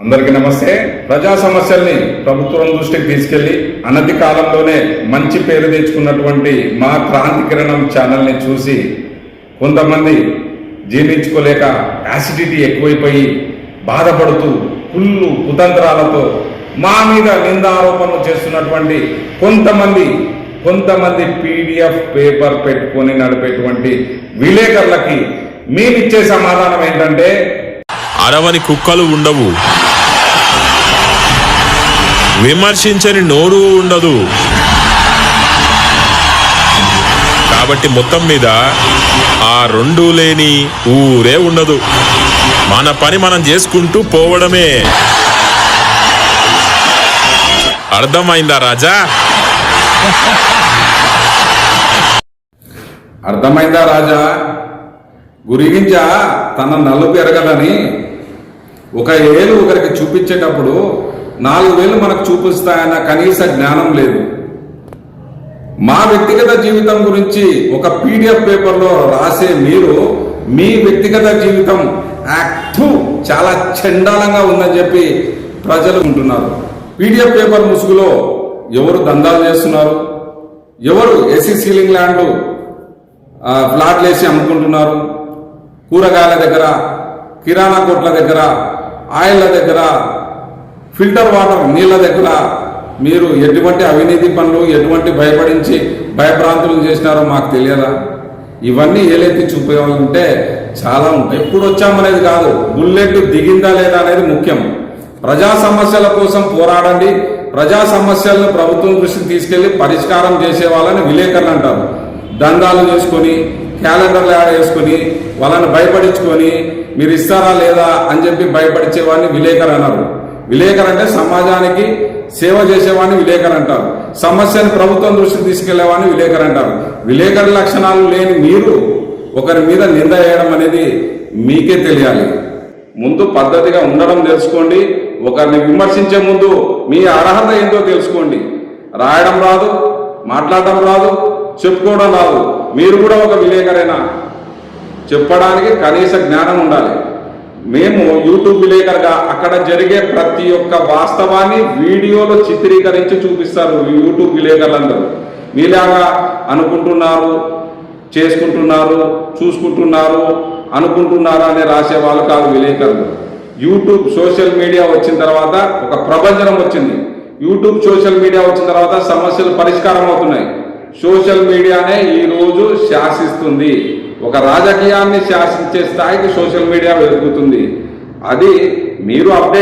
అందరికీ నమస్తే. ప్రజా సమస్యల్ని ప్రభుత్వం దృష్టికి తీసుకెళ్ళి అనతి కాలంలోనే మంచి పేరు తెచ్చుకున్నటువంటి మా క్రాంతి కిరణం ఛానల్ని చూసి కొంతమంది జీర్ణించుకోలేక యాసిడిటీ ఎక్కువైపోయి బాధపడుతూ కుళ్ళు కుతంత్రాలతో మా మీద నిందారోపణలు చేస్తున్నటువంటి కొంతమంది కొంతమంది పీడిఎఫ్ పేపర్ పెట్టుకొని నడిపేటువంటి విలేకరులకి మేమిచ్చే సమాధానం ఏంటంటే అరవని కుక్కలు ఉండవు. విమర్శించని నోరు ఉండదు. కాబట్టి మొత్తం మీద ఆ రెండు లేని ఊరే ఉండదు. మన పని మనం చేసుకుంటూ పోవడమే. అర్థమైందా రాజా? అర్థమైందా రాజా? గురిగింజ తన నలుపు ఎరగదని. ఒక ఏలు ఒకరికి చూపించేటప్పుడు నాలుగు వేలు మనకు చూపిస్తాయన్న కనీస జ్ఞానం లేదు. మా వ్యక్తిగత జీవితం గురించి ఒక పీడిఎఫ్ పేపర్లో రాసే మీరు మీ వ్యక్తిగత జీవితం యాక్టివ్ చాలా చండాలంగా ఉందని చెప్పి ప్రజలు ఉంటున్నారు పీడిఎఫ్ పేపర్ ముసుగులో ఎవరు దందాలు చేస్తున్నారు? ఎవరు ఎస్సీ సీలింగ్ ల్యాండ్ ఫ్లాట్లు వేసి అమ్ముకుంటున్నారు? కూరగాయల దగ్గర కిరాణా కొట్ల దగ్గర ఆయిల్ల దగ్గర ఫిల్టర్ వాటర్ నీళ్ళ దగ్గర మీరు ఎటువంటి అవినీతి పనులు ఎటువంటి భయపడించి భయభ్రాంతులు చేసినారో మాకు తెలియదా? ఇవన్నీ ఏలెత్తి చూపించాలంటే చాలా ఉంటాయి. ఎప్పుడు వచ్చామనేది కాదు బుల్లెట్ దిగిందా లేదా అనేది ముఖ్యం. ప్రజా సమస్యల కోసం పోరాడండి. ప్రజా సమస్యలను ప్రభుత్వం దృష్టికి తీసుకెళ్ళి పరిష్కారం చేసే వాళ్ళని విలేకరులు అంటారు. దందాలు చేసుకొని క్యాలెండర్లు యాడ్ చేసుకొని వాళ్ళని భయపడించుకొని మీరు ఇస్తారా లేదా అని చెప్పి భయపడిచే వాడిని విలేకరు అన్నారు. విలేకరు అంటే సమాజానికి సేవ చేసేవాడిని విలేకరు అంటారు సమస్యను ప్రభుత్వం దృష్టికి తీసుకెళ్ళేవాడిని విలేకరు అంటారు విలేకరు లక్షణాలు లేని మీరు ఒకరి మీద నింద వేయడం అనేది మీకే తెలియాలి. ముందు పద్ధతిగా ఉండడం తెలుసుకోండి. ఒకరిని విమర్శించే ముందు మీ అర్హత ఏంటో తెలుసుకోండి. రాయడం రాదు మాట్లాడడం రాదు చెప్పుకోవడం రాదు. మీరు కూడా ఒక విలేకరేనా? చెప్పడానికి కనీస జ్ఞానం ఉండాలి. మేము యూట్యూబ్ విలేకరుగా అక్కడ జరిగే ప్రతి ఒక్క వాస్తవాన్ని వీడియోలో చిత్రీకరించి చూపిస్తారు యూట్యూబ్ విలేకరులందరూ. మీలాగా అనుకుంటున్నారు చేసుకుంటున్నారు చూసుకుంటున్నారు అనుకుంటున్నారు అని రాసే వాళ్ళు కాదు విలేకరులు. యూట్యూబ్ సోషల్ మీడియా వచ్చిన తర్వాత ఒక ప్రపంచం వచ్చింది. యూట్యూబ్ సోషల్ మీడియా వచ్చిన తర్వాత సమస్యలు పరిష్కారం అవుతున్నాయి. సోషల్ మీడియానే ఈ రోజు శాసిస్తుంది. ఒక రాజకీయాన్ని శాసించే స్థాయికి సోషల్ మీడియా వెతుకుతుంది అది మీరు అప్డేట్